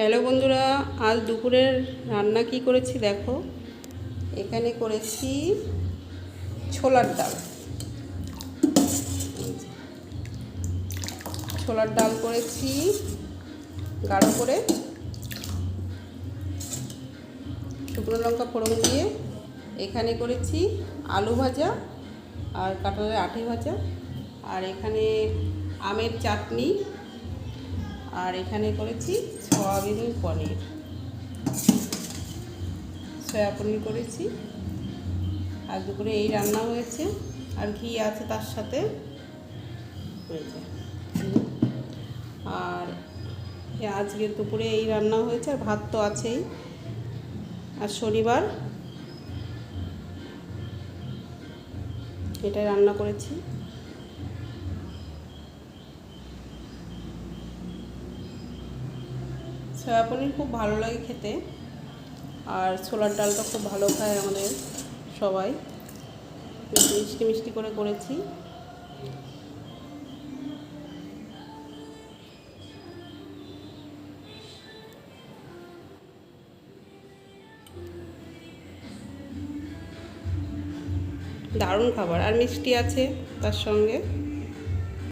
Hello বন্ধুরা, আজ দুপুরের রান্না কি করেছি দেখো। এখানে করেছি ছোলার ডাল। ছোলার ডাল করেছি গাঢ় করে। শুকনো লঙ্কা ফোড়ন দিয়ে এখানে করেছি আলু ভাজা আর কাঁঠালের আঠি ভাজা। আর এখানে আমের চাটনি আর এখানে করেছি সয়াবিন পনির। সয়া পনির করেছি। আর দুপুরে এই রান্না হয়েছে। আর ঘি আছে তার সাথে। হয়েছে। আর আজকে দুপুরে এই রান্না হয়েছে, আর ভাত তো আছেই। আর শনিবার এটাই রান্না করেছি। সয়া পনির খুব ভালো লাগে খেতে। আর ছোলার ডালটা খুব ভালো খায় আমাদের সবাই। মিষ্টি মিষ্টি করে করেছি। দারুণ খাবার। আর মিষ্টি আছে তার সঙ্গে।